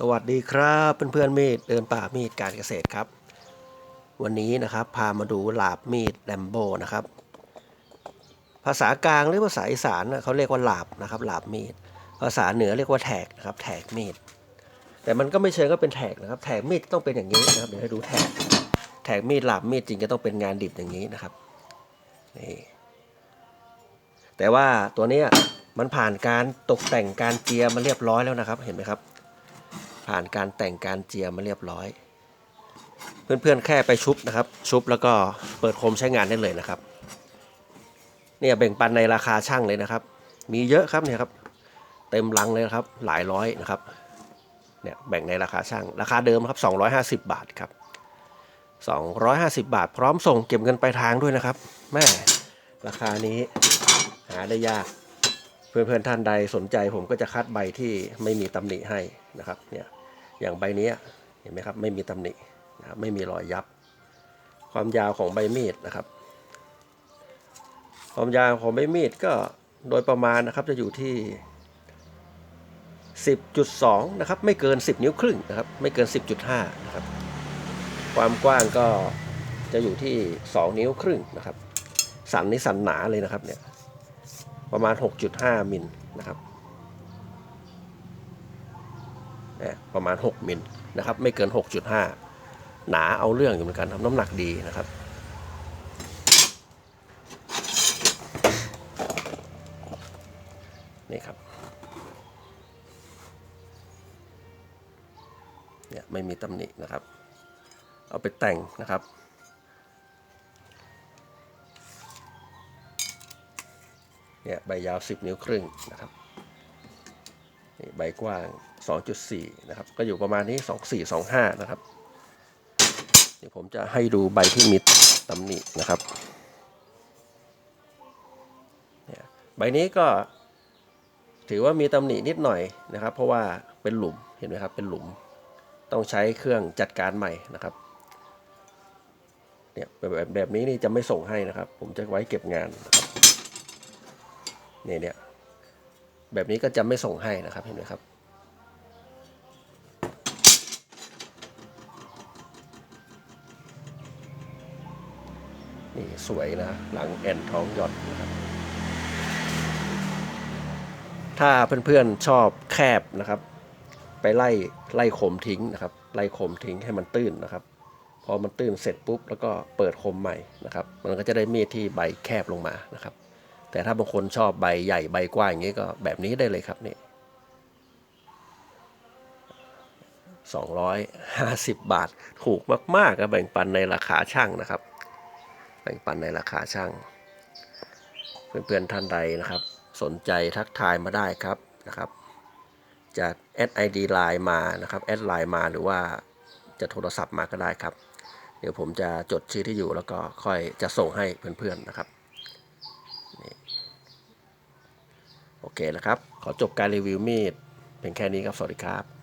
สวัสดีครับเพื่อนๆมีดเดินป่ามีดการเกษตรครับ วันนี้นะครับพามาดูหลาบมีดแลมโบนะครับ ภาษากลางหรือภาษาอีสานเขาเรียกว่าหลาบนะครับหลาบมีด ภาษาเหนือเรียกว่าแถกนะครับแถกมีด แต่มันก็ไม่เชิงก็เป็นแถกนะครับแถกมีดต้องเป็นอย่างนี้นะครับเดี๋ยวให้ดูแถกแถกมีดหลาบมีดจริงก็ต้องเป็นงานดิบอย่างนี้นะครับนี่แต่ว่าตัวนี้มันผ่านการตกแต่งการเจียมาเรียบร้อยแล้วนะครับเห็นไหมครับ ผ่านการแต่งการเจียมาเรียบร้อย เพื่อนๆแค่ไปชุบนะครับ ชุบแล้วก็เปิดโคมใช้งานได้เลยนะครับ เนี่ยแบ่งปันในราคาช่างเลยนะครับ มีเยอะครับเนี่ยครับ เต็มลังเลยนะครับหลายร้อยนะครับเนี่ยแบ่งในราคาช่าง ราคาเดิมครับ 250 บาทครับ250 บาท พร้อมส่งเก็บเงินปลายทางด้วยนะครับแม่ราคานี้หาได้ยาก เพื่อนๆท่านใดสนใจผมก็จะคัดใบที่ไม่มีตำหนิให้นะครับเนี่ย อย่างใบนี้เห็นไหมครับไม่มีตำหนินะครับไม่มีรอยยับ ความยาวของใบมีดนะครับ ความยาวของใบมีดก็โดยประมาณนะครับจะอยู่ที่ 10.2 นะครับ ไม่เกิน 10 นิ้วครึ่งนะครับ ไม่เกิน 10.5 นะครับ ความกว้างก็จะอยู่ที่ 2 นิ้วครึ่งนะครับ สันนี่สันหนาเลยนะครับเนี่ยประมาณ 6.5 มิลนะครับเนี่ย ประมาณ 6มิลนะครับไม่เกิน 6.5 หนาเอาเรื่องอยู่เหมือนกันครับน้ำหนักดีนะครับนี่ครับเนี่ยไม่มีตำหนินะครับ เอาไปแต่งนะครับเนี่ยใบยาว 10 นิ้วครึ่งนะครับ ใบกว้าง 2.4 นะครับ ก็อยู่ประมาณนี้ 2425 นะครับ เดี๋ยวผมจะให้ดูใบที่มีตำหนินะครับเนี่ยใบนี้ก็ถือว่ามีตำหนินิดหน่อยนะครับ เพราะว่าเป็นหลุมเห็นไหมครับเป็นหลุม ต้องใช้เครื่องจัดการใหม่นะครับเนี่ยแบบแบบนี้นี่จะไม่ส่งให้นะครับ ผมจะไว้เก็บงานนะครับเนี่ยเนี่ย แบบนี้ก็จะไม่ส่งให้นะครับเห็นไหมครับ นี่สวยนะ หลังแอนท้องหย่อนนะครับถ้าเพื่อนๆชอบแคบนะครับ ไปไล่ไล่โคมทิ้งนะครับ ไล่โคมทิ้งให้มันตื้นนะครับ พอมันตื้นเสร็จปุ๊บแล้วก็เปิดโคมใหม่นะครับ มันก็จะได้มีดที่ใบแคบลงมานะครับ แต่ถ้าบางคนชอบใบใหญ่ใบกว้างอย่างนี้ก็แบบนี้ได้เลยครับนี่สองร้อยห้าสิบบาทถูกมากๆก็แบ่งปันในราคาช่างนะครับ แบ่งปันในราคาช่าง เพื่อนๆท่านใดนะครับ สนใจทักทายมาได้ครับนะครับจะแอดไอดีไลน์มานะครับแอดไลน์มาหรือว่าจะโทรศัพท์มาก็ได้ครับ เดี๋ยวผมจะจดชื่อที่อยู่แล้วก็ค่อยจะส่งให้เพื่อนๆนะครับ โอเคนะครับ ขอจบการรีวิวมีดเพียงแค่นี้ครับ สวัสดีครับ